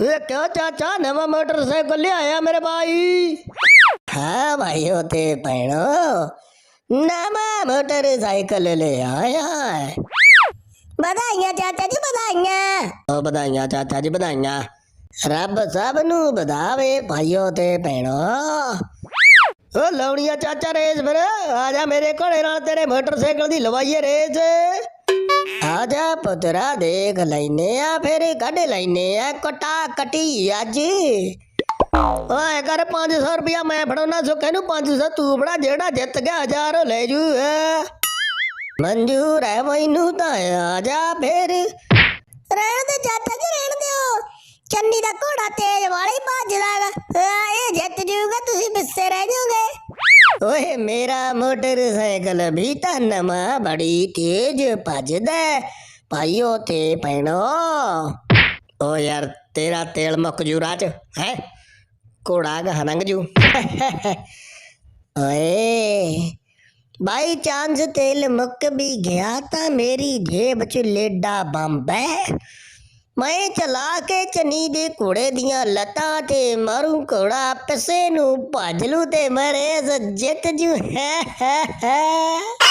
ਇਹ ਕਿਉਂ ਚਾਚਾ? ਨਵਾਂ ਮੋਟਰਸਾਈਕਲ ਲਿਆਇਆ ਮੇਰੇ ਭਾਈ ਹਾਂ ਭਾਈਓ ਤੇ ਭੈਣੋ ਨਵਾਂ ਮੋਟਰਸਾਈਕਲ ਲੈ ਆਇਆ ਹੈ। ਵਧਾਈਆਂ ਚਾਚਾ ਜੀ ਵਧਾਈਆਂ। ਉਹ ਵਧਾਈਆਂ ਚਾਚਾ ਜੀ ਵਧਾਈਆਂ। ਰੱਬ ਸਭ ਨੂੰ ਵਧਾਵੇ ਭਾਈਓ ਤੇ ਭੈਣੋ। ਓ ਲੌੜੀਆਂ ਚਾਚਾ ਰੇਸ ਫਿਰ। ਆ ਜਾ ਮੇਰੇ ਘੋੜੇ ਨਾਲ ਤੇਰੇ ਮੋਟਰਸਾਈਕਲ ਦੀ ਲਵਾਈਏ ਰੇਸ। ਆ ਜਾ ਪੁੱਤਰਾ ਦੇਖ ਲੈਨੇ ਆ, ਫਿਰ ਕੱਢ ਲੈਨੇ ਆ ਕਟਾ ਕਟੀ ਅੱਜ। ਓਏ ਕਰ 500 ਰੁਪਇਆ ਮੈਂ ਫੜਾਉਣਾ ਸੁੱਕੇ ਨੂੰ 500 ਤੂੰ ਫੜਾ, ਜਿਹੜਾ ਜਿੱਤ ਗਿਆ ਹਜ਼ਾਰ ਲੈ ਜੂ। ਹੈਂ। ਮਨਜ਼ੂਰ ਹੈ ਮੈਨੂੰ ਤਾਂ ਆ ਜਾ ਫਿਰ। ਰਹਿਣ ਦੇ ਚਾਚਾ ਜੀ ਰਹਿਣ ਦਿਓ। ਚੰਨੀ ਦਾ ਘੋੜਾ ਤੇਜ਼ ਵਾਲੀ ਭੱਜਦਾ ਗਾ ਇਹ ਜਿੱਤ ਜੂਗਾ, ਤੁਸੀਂ ਪਿੱਛੇ ਰਹਿ ਜਾਓਗੇ। ਓਏ ਮੇਰਾ ਮੋਟਰਸਾਈਕਲ ਵੀ ਤਾਂ ਨਵਾਂ ਬੜੀ ਤੇਜ਼ ਭੱਜਦਾ ਹੈ। ਭਾਈਓ ਤੇ ਪੈਣੋ ਓ ਯਾਰ ਤੇਰਾ ਤੇਲ ਮੁੱਕ ਜੂ ਰਾਹ ਚ ਹੈ ਘੋੜਾ ਗਾ ਨੰਗ ਜੂ ਓਏ ਬਾਈ ਚਾਂਸ ਤੇਲ ਮੁੱਕ ਵੀ ਗਿਆ ਤਾਂ ਮੇਰੀ ਜੇਬ 'ਚ ਲੇਡਾ ਬੰਬ ਹੈ ਮੈਂ ਚਲਾ ਕੇ ਚਨੀ ਦੇ ਘੋੜੇ ਦੀਆਂ ਲੱਤਾਂ ਤੇ ਮਾਰੂ ਘੋੜਾ, ਪਿਸੇ ਨੂੰ ਭੱਜ ਲੂ ਤੇ ਮਰੇ ਜਿੱਤ ਜੂ, ਹੈ ਹੈ ਹੈ।